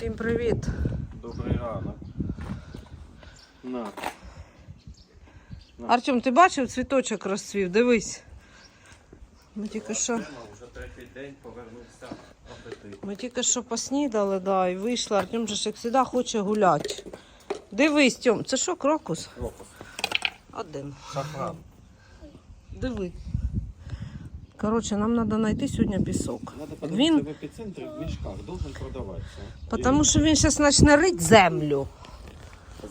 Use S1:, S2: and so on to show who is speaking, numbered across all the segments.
S1: Всім привіт.
S2: Добрий ранок. На.
S1: Артем, ти бачив цвіточок розцвів? Дивись. Ми тільки що,
S2: Вже третій день повернувся апетит.
S1: ми тільки що поснідали, да, і вийшли. Артем же ж як завжди хоче гуляти. Дивись, Тьом, це що, крокус?
S2: Крокус.
S1: Один.
S2: Шафран.
S1: Диви. Коротше, нам треба знайти сьогодні пісок.
S2: Надо
S1: Він-
S2: в епіцентрі в мішках, должен продаватися.
S1: Тому що він зараз почне рити землю.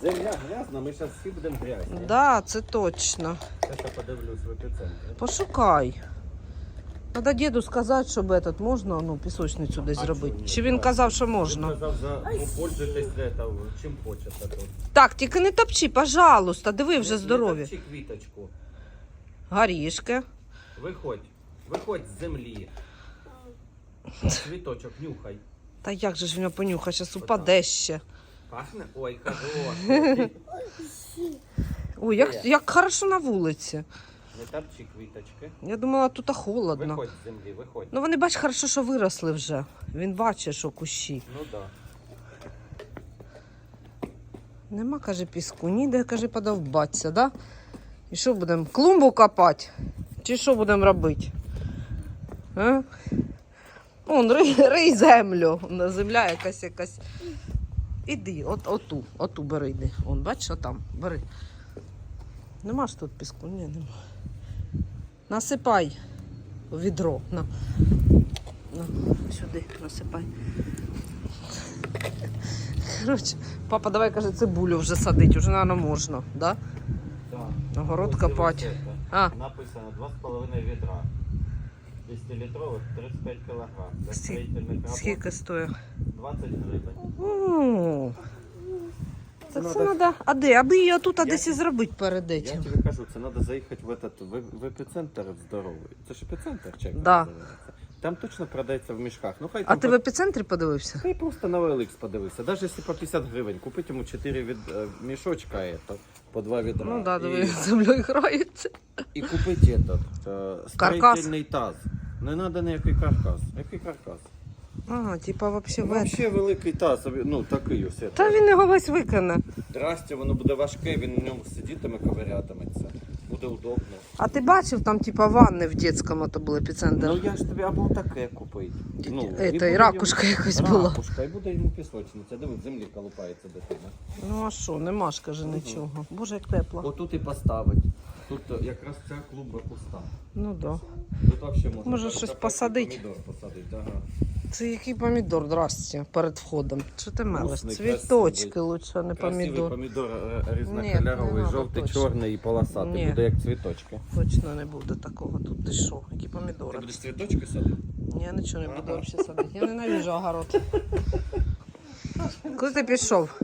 S2: Земля грязна, ми зараз всі будемо грязні.
S1: Да, це точно.
S2: Я ще подивлюсь в епіцентрі.
S1: Пошукай. Треба діду сказати, щоб этот, можна ну, пісочницю десь зробити. Чи він казав, що
S2: Він
S1: можна?
S2: казав, за, ну, пользуйтесь де, чим хочете тут.
S1: Так, тільки не топчи, пожалуйста, диви вже здорові.
S2: Не топчи квіточку.
S1: Горішки.
S2: Виходь. Виходь з землі. Цвіточок, нюхай.
S1: Та як же ж він понюхає, зараз упаде ще.
S2: Пахне? Ой, хороший.
S1: Ой, як, як хорошо на вулиці.
S2: Не топчи квіточки.
S1: Я думала, тут холодно.
S2: Виходь з землі, виходь.
S1: Ну вони бач, хорошо, що виросли вже. Він бачить, що кущі.
S2: Ну да.
S1: Нема, каже, піску, ніде, каже, подовбатися, да? І що будемо? Клумбу копати? Чи що будемо робити? А? Он, рий, рий землю. На земля якась якась. Іди, от, оту, оту бери, йди. Он, бачиш, отам, бери. Нема ж тут піску? Ні, нема. Насипай відро. На. На, сюди насипай. Коротше, папа, давай каже, цибулю вже садить, уже, наверное, можна, да?
S2: Да.
S1: Огород копати. А,
S2: Написано 2,5 відра. 200 літрових 35 кг. Для
S1: Скі-
S2: строїтельних робот
S1: скільки стоїть?
S2: 20 гривень.
S1: О, Це
S2: Це
S1: це
S2: надо-
S1: треба. А де? Аби її отут а
S2: Я
S1: десь і
S2: ті-
S1: зробити перед
S2: Я
S1: этим.
S2: тобі кажу, це треба заїхати в, этот, в, в епіцентр здоровий. Це ж епіцентр чек
S1: Да.
S2: називається. Там точно продається в мішках. Ну хай
S1: А
S2: там
S1: ти
S2: по-
S1: в епіцентрі подивився?
S2: Хай просто на OLX подивися. Навіть якщо по 50 гривень, купити йому 4 від, е, мішочка, это, по два ведра.
S1: Ну да,
S2: і,
S1: диви, з землею грається.
S2: і купити этот, е,
S1: Каркас.
S2: строїтельний таз. Не треба ніякий каркас. Який каркас?
S1: А, типа вообще в
S2: Вообще великий таз, ну такий ось.
S1: Та він його весь викине.
S2: Здрасте, воно буде важке, він в ньому сидітиме, ковирятиметься. Буде удобно.
S1: А ти бачив там, типа, ванни в дитячому, то був епіцентр.
S2: Ну я ж тобі або таке купити. Ну,
S1: Ета, і ракушка
S2: йому-
S1: якась була.
S2: Ракушка, і буде йому пісочниця. Диви, в землі колупається дитина.
S1: Ну а що, нема ж, каже, нічого. Боже, як тепло.
S2: Отут і поставить. Тут е, якраз ця клумба пуста.
S1: Ну да.
S2: Тут взагалі можна.
S1: Може, щось
S2: так,
S1: посадить?
S2: Помідор посадити, ага.
S1: Це який помідор, здрасте, перед входом. Що ти мелиш?
S2: Вкусний,
S1: Цвіточки
S2: красивий.
S1: лучше, не
S2: Красивий
S1: помідор.
S2: помідор е,
S1: Ні,
S2: різнокольоровий,
S1: надо,
S2: жовтий,
S1: точно.
S2: чорний і полосатий.
S1: Ні.
S2: Буде як цвіточки.
S1: Точно не буде такого. Тут ти що? Які
S2: Ти
S1: помідори?
S2: будеш цвіточки садити?
S1: Ні, я нічого не буду
S2: Ага.
S1: взагалі садити. Я ненавижу огород. Куди ти пішов?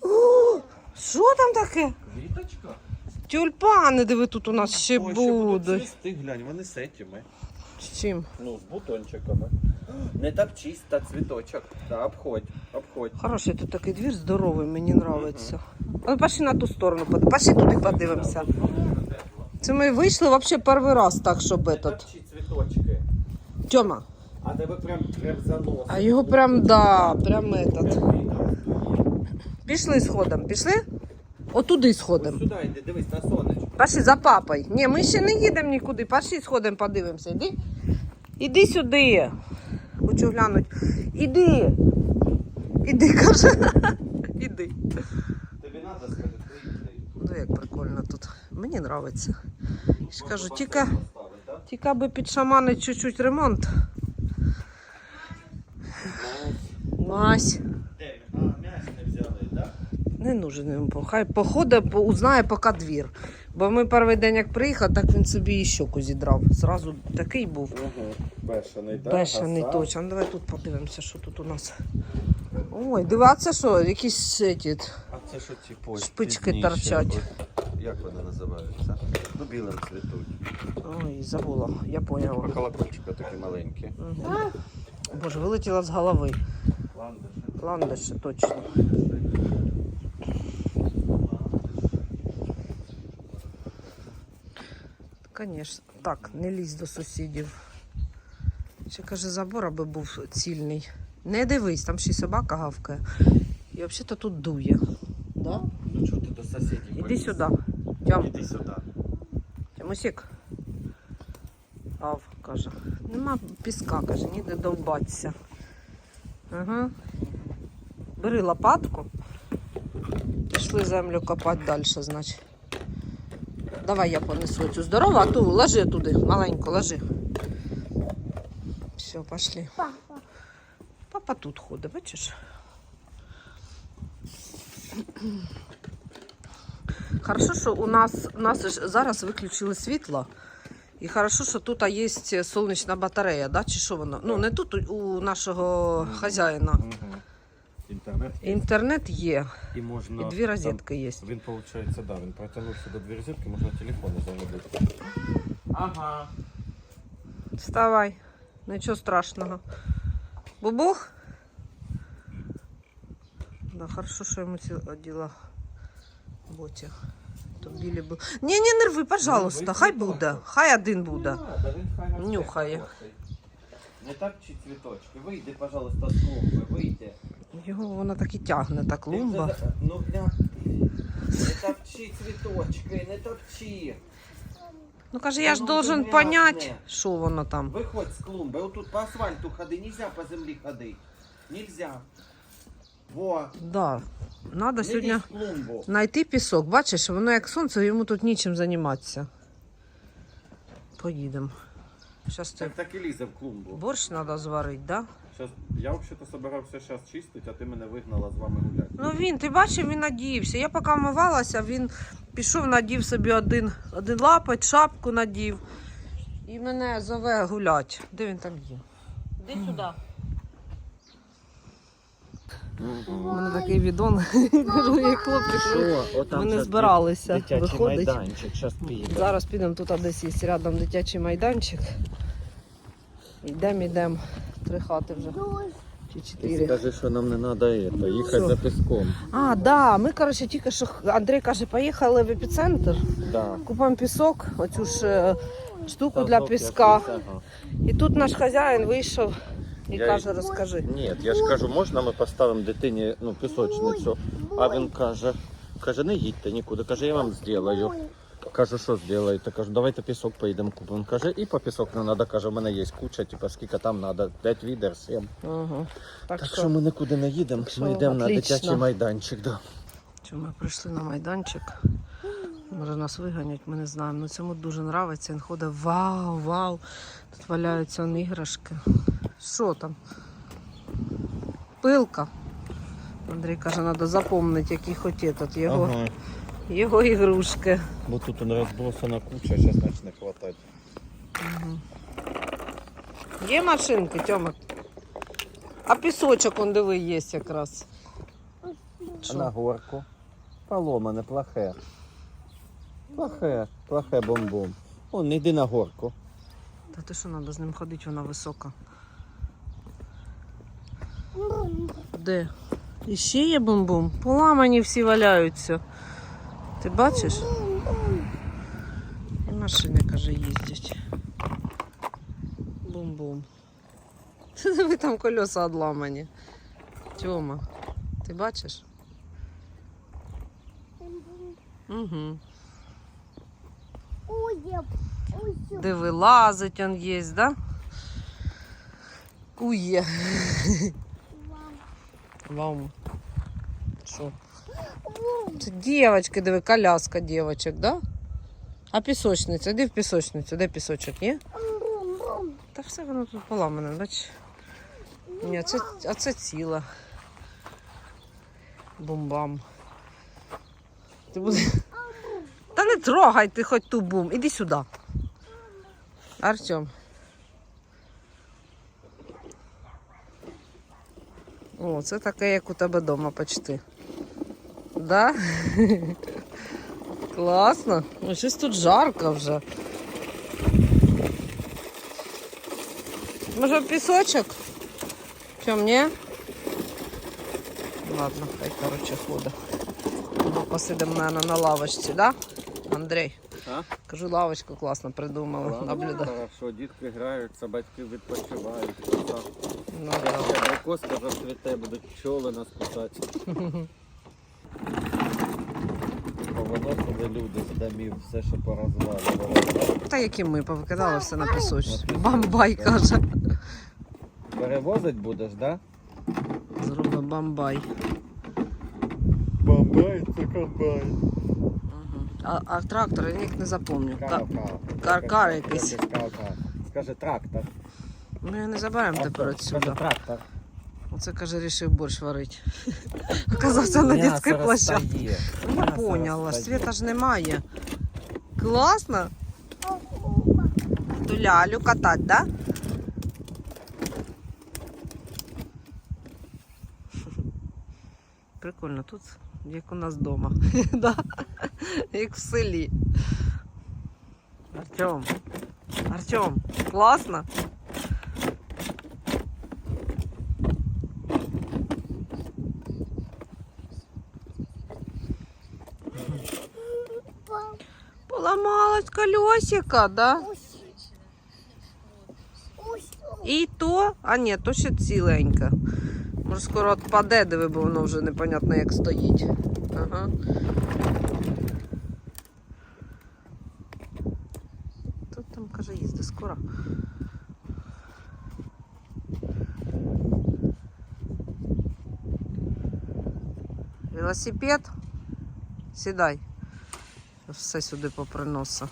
S1: О, Що там таке?
S2: Квіточка?
S1: Тюльпани, диви, тут у нас ще
S2: Ой, ще будуть
S1: будуть.
S2: цвісти, глянь, вони з этими.
S1: З чим?
S2: Ну, з бутончиками. Не топчись, та цвіточок. Та обходь, обходь.
S1: Хороший тут такий двір здоровий, мені подобається. Ну, пошли на ту сторону, пошли туди подивимося. Це ми вийшли взагалі перший раз так, щоб этот.
S2: цвіточки.
S1: Тьома.
S2: А тебе прям, прям заносить.
S1: А його прям, да, прям этот. Пішли сходом, пішли? Отуди
S2: Ось сюди йди, дивись на сонечко.
S1: Пошли за папою. Ні, ми ще не їдемо нікуди. Пошли сходимо, подивимося. Іди. Іди сюди. Хочу глянути. Іди. Іди, каже. Іди.
S2: Тобі треба сказати, ти.
S1: Ну як прикольно тут. Мені подобається. Кажу, тільки, тільки аби під шамани чуть-чуть ремонт. Мась.
S2: Не
S1: нужен йому. Хай походить, по- узнає поки двір. Бо ми перший день, як приїхав, так він собі і щоку зідрав. Зразу такий був.
S2: Угу. Бешений, так?
S1: Бешений точно. Ну, давай тут подивимося, що тут у нас. Ой, це що? Якісь ці,
S2: А це що ці по-
S1: Шпички торчать.
S2: От, Як вони називаються? Ну, білим цвітуть.
S1: Ой, забула, я поняла.
S2: Колокольчика такі маленькі.
S1: Боже, вилетіла з голови.
S2: Ландиші.
S1: Ландиші, точно. Звісно. Так, не лізь до сусідів. Ще каже, забор аби був цільний. Не дивись, там ще й собака гавкає. І взагалі-то тут дує. Да?
S2: Ну що ти до сусідів?
S1: Іди
S2: поліз?
S1: сюди. Тям,
S2: Іди сюди.
S1: Тямусік. Ав, каже. Нема піска, каже, ніде довбатися. Ага. Бери лопатку. Пішли землю копати далі, значить. Давай я понесу цю здорову, а ту ложи туди, маленько, ложи. Все, пошли.
S3: Папа.
S1: Папа тут ходить, бачиш? Хорошо, що у нас, у нас зараз виключили світло. І хорошо, що тут є сонячна батарея, да? чи що воно? Ну, не тут, у нашого хазяїна.
S2: Угу. Інтернет є.
S1: Інтернет є,
S2: І можна...
S1: і дві розетки є.
S2: Там, він, виходить, да, він протягнувся до дві розетки, можна телефони заводити. Ага.
S1: Вставай, нічого страшного. Бубух? Да, хорошо, що йому ці оділа боті. То білі бу... Ні, не нерви, пожалуйста,
S2: ви
S1: хай
S2: цвіточок.
S1: буде, хай один буде.
S2: Не надо, він хай росте
S1: Нюхає.
S2: хвостик. Не так чи цвіточки. Вийди, пожалуйста, з клумби, вийди.
S1: Його вона так і тягне, та клумба.
S2: Ну, гля. Не топчи цвіточки, не топчи.
S1: Ну каже, я ж
S2: Воно
S1: должен
S2: грязне.
S1: понять, що воно там.
S2: Виходь з клумби, отут по асфальту ходи, нельзя по землі ходити. Нельзя. Во,
S1: Да. Надо
S2: не
S1: сьогодні
S2: лізь в клумбу.
S1: знайти пісок. Бачиш, воно як сонце, йому тут нічим займатися. Поїдемо. Зараз ти
S2: Так так і лізе в клумбу.
S1: борщ треба зварити, да?
S2: Щас, я взагалі собирався зараз чистити, а ти мене вигнала з вами гуляти.
S1: Ну він, ти бачив, він надівся. Я поки вмивалася, він пішов, надів собі один, один лапоть, шапку надів. І мене зове гулять. Де він там є? Іди сюди. У мене такий відон. Кажу, як хлопчик. Ми не збиралися виходить.
S2: зараз
S1: підемо тут десь є рядом дитячий майданчик. Йдемо, йдемо. Три хати вже. Чи чотири.
S2: Скажи, що нам не треба їхати за піском.
S1: А, да, ми, коротше, тільки що Андрій каже, поїхали в епіцентр,
S2: Да.
S1: купимо пісок, оцю ж е, штуку для піска. І тут наш хазяїн вийшов і
S2: Я-
S1: каже, розкажи.
S2: Ні, я ж кажу, можна ми поставимо дитині ну, пісочницю. А він каже, каже, не їдьте нікуди. Каже, я вам зроблю. Кажу, що зробите? Кажу, давайте пісок поїдемо купимо. Каже, і по пісок не треба. Каже, у мене є куча, типу, скільки там треба, 5 відер, 7.
S1: Ага. Так,
S2: Так
S1: що,
S2: ми нікуди не їдемо,
S1: Так що
S2: ми йдемо на
S1: отлично.
S2: дитячий майданчик. Да.
S1: що ми прийшли на майданчик. Може нас виганять, ми не знаємо. Ну цьому дуже подобається. Він ходить вау, вау. Тут валяються он іграшки. Що там? Пилка. Андрій каже, треба запомнити, який хоч этот, його,
S2: Ага.
S1: Його ігрушки.
S2: Бо тут он розбросана куча, зараз почне хватати.
S1: Є машинки, Тьомик? А пісочок он диви є якраз.
S2: А на горку? Поломане, плохе. Плохе, плохе бомбом. Он, йди на горку.
S1: Та ти що треба з ним ходити, вона висока. Де? І ще є бум-бум. Поламані всі валяються. Ти бачиш? І машини, каже, їздять. Бум-бум. Ви там колеса одламані. Тьома, ти бачиш? Угу. Де вилазить он є, да? Кує. Вам. Що? Це диви, коляска дівчаток, да? А пісочниця, де в пісочницю? Де пісочок є? Та все воно тут поламане, бач. Ні, це, а це ціла. Бум-бам. Ти буде... Та не трогай ти хоч ту бум. Іди сюди. Артем. О, це таке, як у тебе вдома почти. Да? Класно. Ой, щось тут жарко вже. Може в пісочок? Чом, ні? Ладно, хай короче. Або посидимо, наверное, на лавочці, да? Андрій?
S2: А?
S1: Кажу, лавочку класно придумали. Наблюда.
S2: Хорошо, дітки граються, батьки відпочивають.
S1: Ну,
S2: Якщо абрикоска зацвіте, будуть пчоли нас кусати. Повиносили люди з домів, все, що порозвалювали.
S1: Та які ми повикидали все на пісочці. Бамбай каже.
S2: Перевозить будеш, так? Да?
S1: Зроби бамбай.
S2: Бамбай, це комбайн.
S1: Мгм. А, а трактор я ніяк не запомню. Ка-
S2: Кар-кар.
S1: Кар-кар якийсь.
S2: Скаже трактор.
S1: Ну я не заберемо тепер
S2: Авто. Скаже
S1: отсюда.
S2: трактор.
S1: Оце каже, рішив борщ варити. Оказався на дитячій площадці. Ну, Я поняла, світа ж немає. Класно. Ту лялю катать, да? Прикольно, тут як у нас вдома. да? Як в селі. Артем. Артем, класно? Поломалась колесико, да? І то, а ні, то ще ціленьке. Може скоро відпаде, диви, бо воно вже непонятно як стоїть. Ага. Тут там, каже, їздить скоро. Велосипед? Сідай. Все сюди поприноса.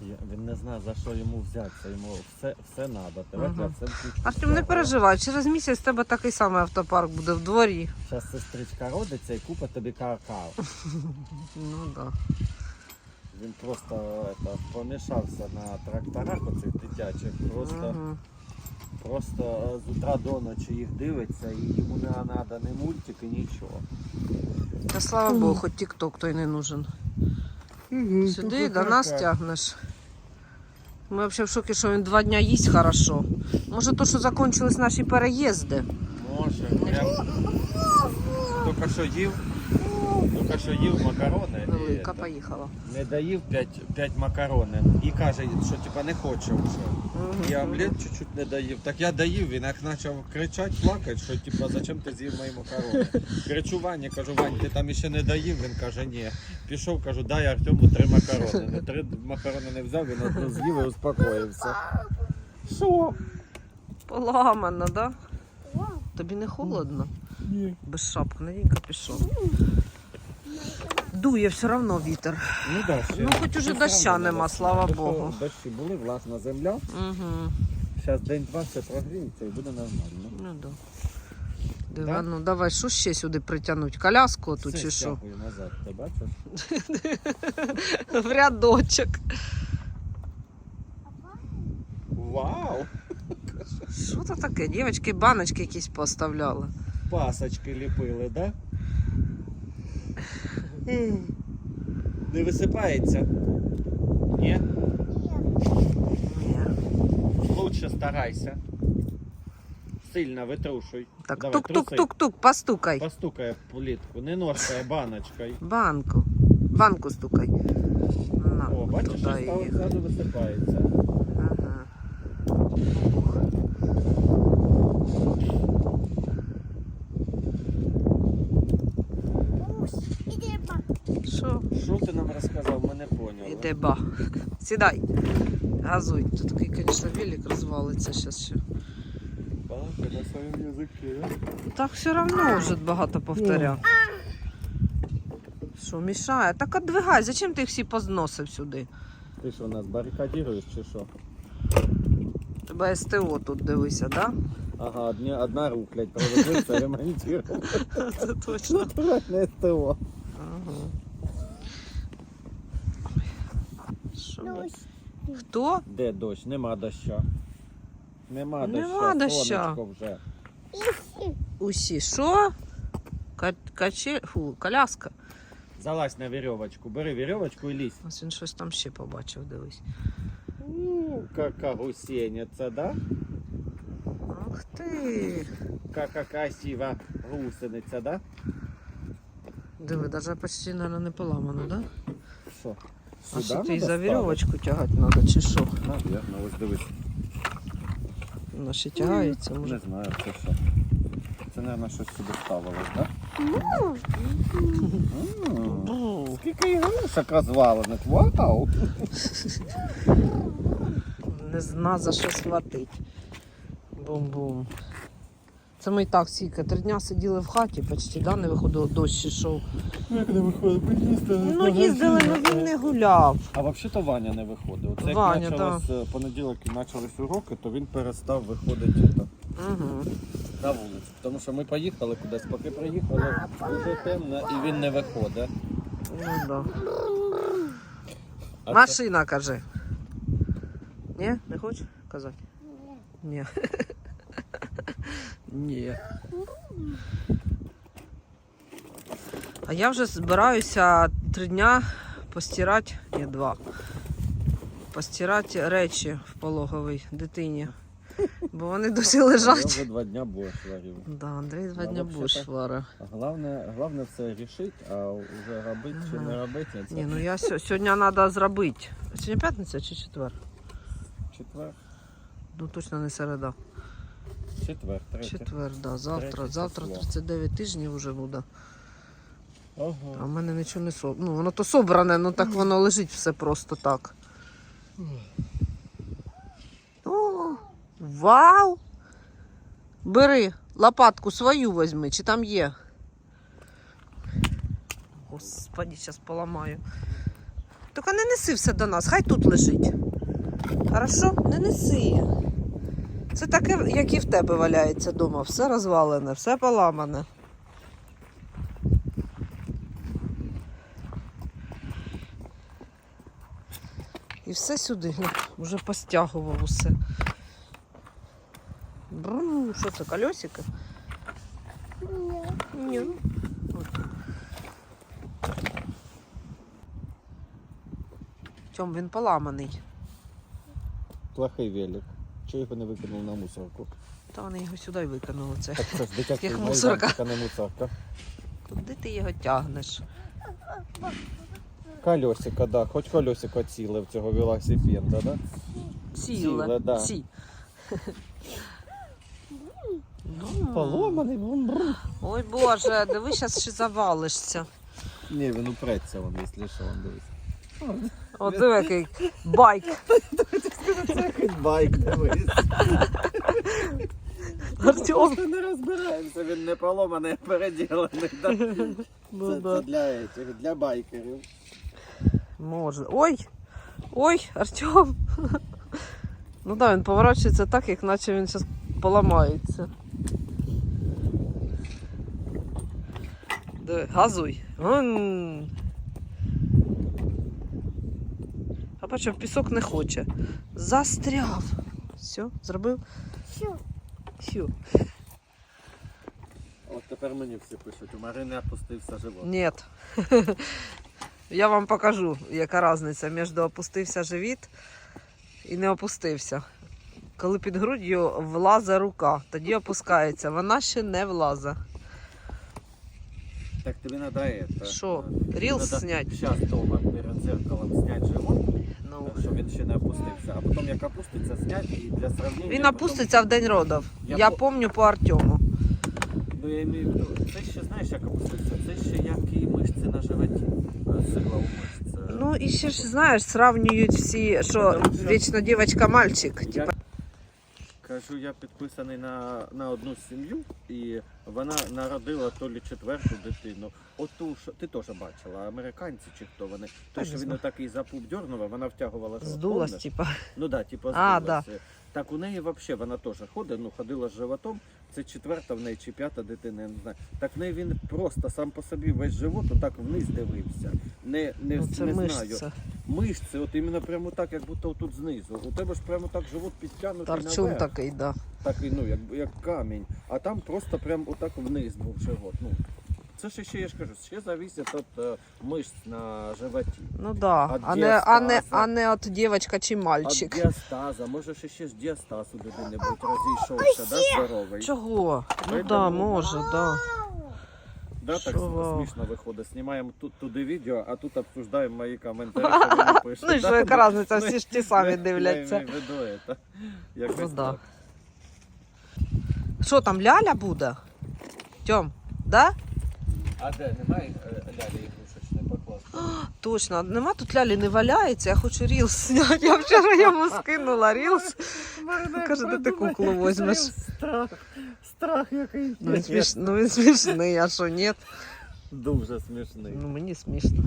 S2: Я- Він не знає, за що йому взятися. Йому все, все треба. Включу.
S1: Артем, не переживай, через місяць тебе такий самий автопарк буде в дворі.
S2: Зараз сестричка родиться і купить тобі каркал.
S1: Ну так. Да.
S2: Він просто это, помішався на тракторах оцих дитячих. Просто,
S1: Мгм.
S2: просто е, з утра до ночі їх дивиться і йому не треба ні мультики, нічого.
S1: Та слава Богу, хоч тік-ток той не нужен. Сюди до нас тягнеш. Ми взагалі в шокі, що він два дня їсть хорошо. Може, то, що закінчились наші переїзди.
S2: Може, я тільки що їв, тільки що їв макарони.
S1: Велика поїхала.
S2: не доїв 5, 5 макаронів і каже, що типа не хоче вже. Я омлет чуть-чуть не доїв. Так я доїв, він як почав кричати, плакати, що типа, зачем ти з'їв мої макарони? Кричу Вані, кажу, Вань, ти там ще не доїв? Він каже, ні. Пішов, кажу, дай Артему три макарони. Ну, три макарони не взяв, він одну з'їв і успокоївся. Що?
S1: Поламано, да? Тобі не холодно?
S2: Ні.
S1: Без шапки, надінь капюшон. Дує все одно вітер.
S2: Ну, да, ще.
S1: Ну, хоч уже доща нема, слава Богу.
S2: Дощі були, власна земля.
S1: Угу.
S2: Зараз день-два все прогріється і буде нормально.
S1: Ну да. Диви,
S2: Да?
S1: ну давай, що ще сюди притягнуть? Коляску тут
S2: Все
S1: чи що?
S2: стягую назад, ти бачиш?
S1: В рядочок.
S2: Вау!
S1: Що це таке? Дівчатки баночки якісь поставляли.
S2: Пасочки ліпили, да? Не висипається? Ні?
S1: Ні.
S2: Лучше старайся. Сильно витрушуй.
S1: Так, тук-тук-тук-тук, постукай.
S2: Постукає в плитку, не ножкою, а баночкою.
S1: Банку. Банку стукай. На,
S2: О, бачиш, що стало
S1: її.
S2: висипається.
S1: Ага. Що?
S2: Що ти нам розказав, ми не поняли.
S1: Іде ба. Сідай. Газуй. Тут такий, звісно, велик розвалиться зараз ще.
S2: Балакай на своєму язикі.
S1: Так все одно вже багато повторяв. Що, мішає? Так отдвигай, зачем ти їх всі позносив сюди?
S2: Ти що, нас барикадіруєш чи що?
S1: Тебе СТО тут дивися, да?
S2: Ага, одні, одна руклять проводиться, ремонтує.
S1: Це точно.
S2: Натуральне СТО.
S1: Ага. Що ми? Хто?
S2: Де дощ? Нема доща. Нема,
S1: Нема
S2: доща,
S1: доща.
S2: сонечко вже.
S1: Усі. Що? Ка- Каче... Фу, коляска.
S2: Залазь на вірьовочку, бери вірьовочку і лізь.
S1: Ось він щось там ще побачив, дивись.
S2: У, Кака гусениця, да?
S1: Ах ти.
S2: Кака красива гусениця, да?
S1: Диви, навіть почти, наверное, не поламано, да?
S2: Що?
S1: А що ти за вірьовочку тягати треба, чи що?
S2: Навірно, ось дивись.
S1: Воно ще тягається, може.
S2: Не знаю, це що. Це, мабуть, щось сюди ставилось, так? Скільки ігрушок розвалених, вау!
S1: Не зна за що схватить. Бум-бум. Це ми і так стільки. Три дня сиділи в хаті, почти да, не виходило, дощ ішов.
S2: Як не виходить? Ми їздили.
S1: Ну їздили, ну він не гуляв.
S2: А взагалі-то Ваня не виходив. Це як
S1: Ваня,
S2: почалось, е, понеділок і почались уроки, то він перестав виходити
S1: Угу.
S2: на вулицю. Тому що ми поїхали кудись, поки приїхали, вже темно і він не виходить.
S1: Ну да.
S2: А це-
S1: Машина, кажи. Ні, не хочеш казати? Ні. Ні. А я вже збираюся три дня постирати, ні, два. Постирати речі в пологовій дитині. Бо вони досі
S2: Я
S1: лежать.
S2: вже два дня борщ варив.
S1: Да, Андрій два
S2: Ну,
S1: дня будеш
S2: Головне, головне все рішити, а вже робити чи не робити, це
S1: Ні, ну я сьогодні треба зробити. Сьогодні п'ятниця чи четвер?
S2: четвер,
S1: Ну точно не середа.
S2: Четвер, третє.
S1: Четвер, да. Завтра.
S2: Третє
S1: Завтра
S2: число.
S1: 39 тижнів вже буде. А
S2: Ага.
S1: в мене нічого не со. Ну, воно то собране, ну так воно лежить все просто так. О, вау! Бери, лопатку свою візьми, чи там є. Господи, зараз поламаю. Тільки не неси все до нас, хай тут лежить. Хорошо? Не неси. Це таке, як і в тебе валяється вдома. Все розвалене, все поламане. І все сюди. Вже постягував усе. Бру, що це, колесики? Ні. Чом він поламаний?
S2: Плохий велик. Чого його не викинув на мусорку?
S1: Та вони його сюди викинули. Це.
S2: Так це ж дитячий
S1: Як
S2: майданчик,
S1: мусорка.
S2: а не мусорка.
S1: Куди ти його тягнеш?
S2: Колесико, да. Хоч колесико ціле в цього велосипеда, да?
S1: Ціле.
S2: Ціле, да.
S1: Ці. Ну.
S2: Поломаний, брум.
S1: Ой Боже, диви, зараз ще завалишся.
S2: Ні, він упреться, вон, якщо що, дивись.
S1: О, диви, який байк.
S2: Це хоч байк, дивись.
S1: Артем.
S2: Просто не розбираємося, він не поломаний, а переділений. Да?
S1: Ну,
S2: Це,
S1: да.
S2: це для, этих, для байкерів.
S1: Може. Ой! Ой, Артем. Ну так, да, він поворачується так, як наче він зараз поламається. Диви, газуй. А бачив, пісок не хоче. Застряв. Все, зробив? Все.
S2: От тепер мені всі пишуть, у Марини опустився живот.
S1: Ні. Я вам покажу, яка різниця між опустився живіт і не опустився. Коли під груддю влазить рука, тоді опускається. Вона ще не влазить.
S2: Так тобі это.
S1: Що, рілс
S2: надо
S1: снять?
S2: Щас дома перед зеркалом зняти живот,
S1: Ну,
S2: щоб він ще не опустився. А потім як опуститься, знять і для сравнення.
S1: він
S2: потім-
S1: опуститься в день родов.
S2: Я
S1: Я
S2: по-
S1: пам'ятаю по Артему.
S2: Ну я имею в виду, це ще знаєш, як опуститься? Це ще як і мишці на животі. Сила у мишці.
S1: Ну і ще ж знаєш, сравнюють всі, що
S2: Тому що-
S1: вічно дівчинка-мальчик.
S2: Я
S1: Типа,
S2: кажу, я підписаний на, на одну сім'ю, і вона народила то лі четверту дитину. Оту, що ти теж бачила, американці чи хто вони.
S1: те,
S2: що він
S1: отакий
S2: запуп і за пуп дьорнула, вона втягувала
S1: здулась, типа.
S2: Ну да, типу
S1: А,
S2: здулася. Так у неї взагалі вона теж ходить, ну ходила з животом. Це четверта в неї чи п'ята дитина, я не знаю. Так в неї він просто сам по собі весь живот отак вниз дивився. Не, не,
S1: Ну, це
S2: не знаю. Мишці, от іменно прямо так, як будто тут знизу. У тебе ж прямо так живот підтягнутий
S1: Тарчун
S2: наверх.
S1: такий, да.
S2: Такий, ну, як, як камінь. А там просто прям отак вниз був живот. Ну, це ж ще, я ж кажу, ще зависить від е, мишць на животі.
S1: Ну да.
S2: От
S1: А не, а не, а не от дівчинка чи
S2: От
S1: мальчик.
S2: діастаза, може ще, ще ж діастаз у людини будь розійшовся, да, здоровий.
S1: Чого? Ну
S2: Поэтому-
S1: да, може, да.
S2: Да, так
S1: Що
S2: смішно виходить. Знімаємо тут туди відео, а тут обсуждаємо мої коментарі, що вони пишуть.
S1: Ну і
S2: Да,
S1: що, яка
S2: ну,
S1: всі ж ті самі
S2: я-
S1: дивляться.
S2: Я имею в виду это. Якось
S1: Ну да.
S2: так.
S1: Що там, ляля буде? Тьом, да?
S2: А де немає е, лялі ігрушечної покласти?
S1: Точно, нема тут лялі не валяється, я хочу рілс зняти. Я вчора йому скинула рілс. Каже, де ти куклу возьмеш?
S2: Страх, страх який.
S1: Ну він, сміш... ну, він смішний, а що ні?
S2: Дуже смішний.
S1: Ну мені смішно.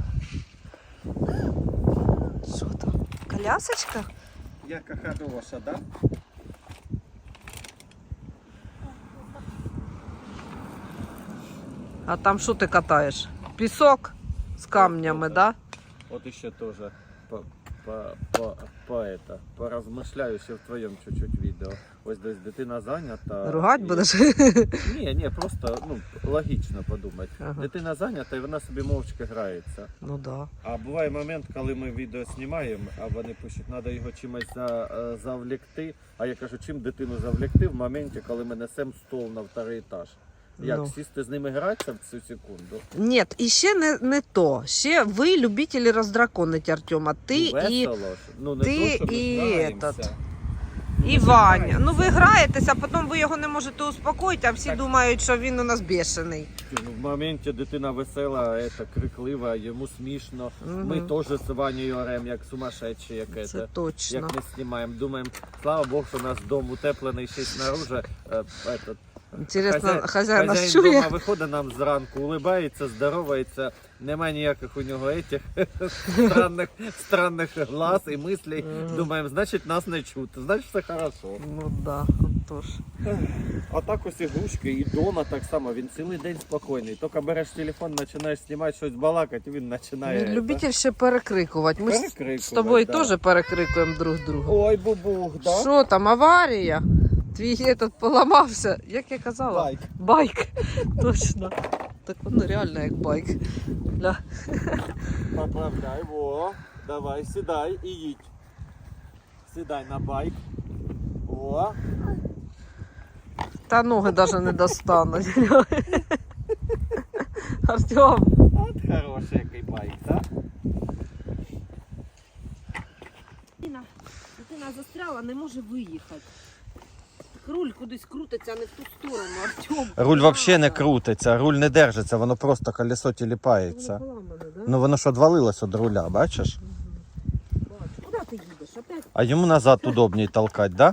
S1: Що там? Колясочка?
S2: Яка хороша, да?
S1: А там що ти катаєш? Пісок з камнями, да?
S2: Вот еще тоже по, по, по, по это, поразмышляю ще в твоєму чуть-чуть відео. Ось десь дитина зайнята.
S1: Ругать
S2: і-
S1: будеш?
S2: Ні, ні, просто ну, логічно подумати.
S1: Ага.
S2: Дитина зайнята і вона собі мовчки грається.
S1: Ну да.
S2: А буває момент, коли ми відео знімаємо, а вони пишуть, треба його чимось за, е, завлікти. А я кажу, чим дитину завлікти в моменті, коли ми несемо стол на вторий етаж. Як
S1: Ну.
S2: сісти з ними гратися в цю секунду?
S1: Ні, і ще не, не то. Ще ви любителі роздраконити Артема. Ти
S2: ну,
S1: і,
S2: весело ж. ну, не
S1: ти
S2: то, що ми
S1: і
S2: граємося.
S1: этот. і Ваня. Ну ви граєтеся, а потім ви його не можете успокоїти, а всі
S2: Так.
S1: думають, що він у нас бешений.
S2: Ну, в моменті дитина весела, это, криклива, йому смішно.
S1: Мгм.
S2: Ми теж з Ванею орем, як сумасшедші, як
S1: Це
S2: это.
S1: точно.
S2: Як не знімаємо. Думаємо, слава Богу, що у нас дом утеплений ще й снаружи. Е, этот,
S1: Інтересно,
S2: хазяїн-
S1: хазяїн нас чує.
S2: дома виходить нам зранку, улибається, здоровається. Немає ніяких у нього етих странних, странних глаз і мислей. Думаємо, значить нас не чути, значить все хорошо.
S1: Ну да, тож.
S2: А так ось ігрушки, і дома так само, він цілий день спокійний. Тільки береш телефон, починаєш знімати щось балакати, він починає.
S1: Він любитель ще перекрикувати. Ми з- з
S2: Перекрикувати,
S1: тобою
S2: да.
S1: теж перекрикуємо друг друга.
S2: Ой, бубух, да?
S1: Що там, аварія? Твій этот поламався. Як я казала?
S2: Лайк.
S1: Байк. Точно. Так воно реально як байк. Ля.
S2: Поправляй, во. Давай, сідай і їдь. Сідай на байк. О.
S1: Та ноги навіть не достануть. Артем,
S2: От хороший який байк, так?
S1: дитина, дитина застряла, не може виїхати. Руль кудись крутиться, а не в ту сторону, Артем.
S2: Руль взагалі не крутиться, руль не держиться, воно просто колесо тіліпається. Ну воно ж відвалилось від руля, бачиш?
S1: Куди ти їдеш? Опять?
S2: А йому назад удобній толкати, да?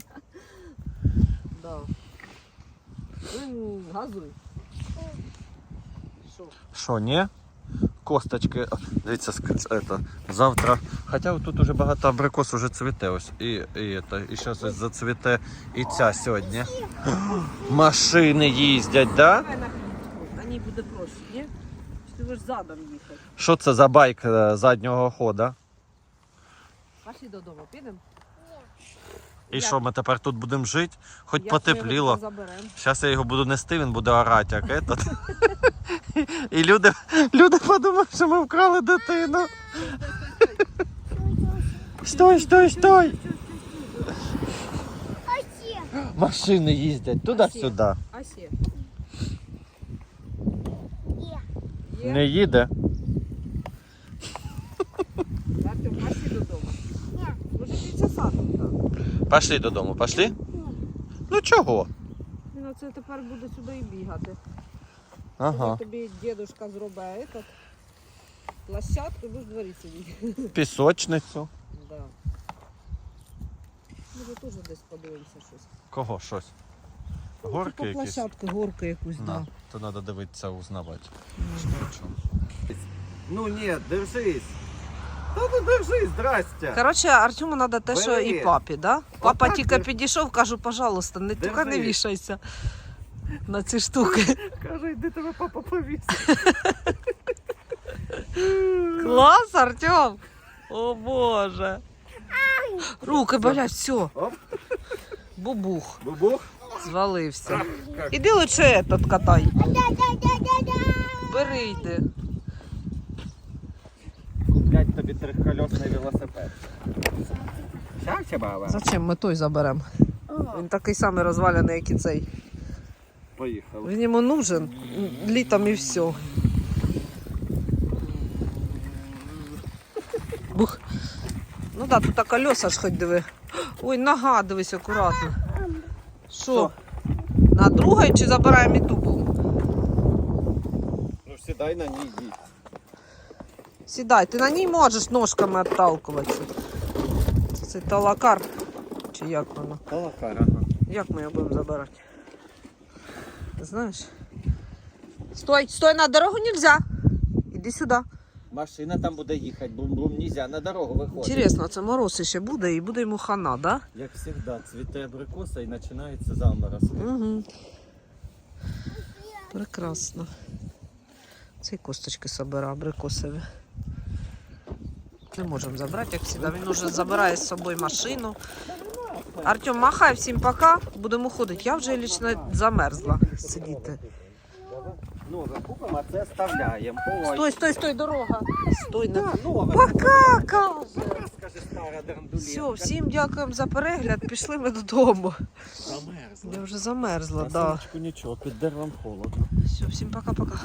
S1: Да. Ну, газуй. Що,
S2: ні? Косточки, О, дивіться, ск- это, завтра. Хоча тут уже багато абрикос уже цвіте ось. І, і, это, і зараз ось зацвіте і ця сьогодні. Машини їздять, да?
S1: Давай на хліб. На ній буде проще, ні? Чи ти будеш задом їхати?
S2: Що це за байк е, заднього хода?
S1: Пошли додому, підемо?
S2: І
S1: Як?
S2: що, ми тепер тут будемо жити? Хоч
S1: Як ми його
S2: потепліло.
S1: туди заберемо?
S2: Зараз я його буду нести, він буде орати, як этот. І люди, люди подумають, що ми вкрали дитину. Стой, стой, стой! Машини їздять туди-сюди. Не їде.
S1: Пошли додому.
S2: Пошли? Ну чого?
S1: Він оце тепер буде сюди і бігати.
S2: Ага.
S1: Тобі дідушка зробить этот, площадку і будеш в дворі сидіти.
S2: Пісочницю.
S1: Да. Може теж десь подивимося щось.
S2: Кого щось?
S1: Ну,
S2: Горки
S1: типу
S2: якісь?
S1: площадку, горку якусь,
S2: На,
S1: да.
S2: то треба дивитися, узнавати.
S1: Ну,
S2: Ну ні, держись. Та ну держись, здрастя.
S1: Коротше, Артему треба те, що і папі, да? Папа тільки підійшов, кажу, пожалуйста, не тільки не вішайся на ці штуки.
S2: Каже, йди тебе папа повіз.
S1: Клас, Артем! О Боже! Руки болять, все.
S2: Оп.
S1: Бубух,
S2: Бубух.
S1: звалився. Іди лучше этот катай. Бери йди.
S2: Куплять тобі трьохкольосний велосипед. Баба.
S1: Зачем ми той заберемо? Він такий самий розвалений, як і цей.
S2: Поїхали.
S1: Він йому нужен літом і все. Бух. Ну да, тут колеса ж хоч диви. Ой, нога, дивись, акуратно. Що? На другий чи забираємо і ту булку?
S2: Ну сідай на ній їдь.
S1: Сідай, ти на ній можеш ножками відталкуватися. Це талакар. Чи як воно?
S2: Колокара.
S1: Як ми його будемо забирати? Знаєш? Стой, стой, на дорогу нельзя. Іди сюди.
S2: Машина там буде їхати, бум-бум, нельзя, на дорогу виходить.
S1: Інтересно, це мороз ще буде і буде йому хана, да?
S2: Як завжди, цвіте абрикоса і починається заморозки.
S1: Угу. Прекрасно. Це й косточки собира, абрикосові. Не можемо забрати, як завжди. Він уже забирає з собою машину. Артем, махай всім пока. Будемо ходити. Я вже лічно замерзла сидіти.
S2: Нове купимо, а це оставляємо.
S1: Стой, стой, стой, дорога. Стой, не.
S2: Да.
S1: Пока, каже.
S2: Скажи, стара.
S1: Все, всім дякуємо за перегляд. Пішли ми додому.
S2: Замерзла.
S1: Я вже замерзла,
S2: На
S1: да.
S2: нічого, під деревом холодно.
S1: Все, всім пока-пока.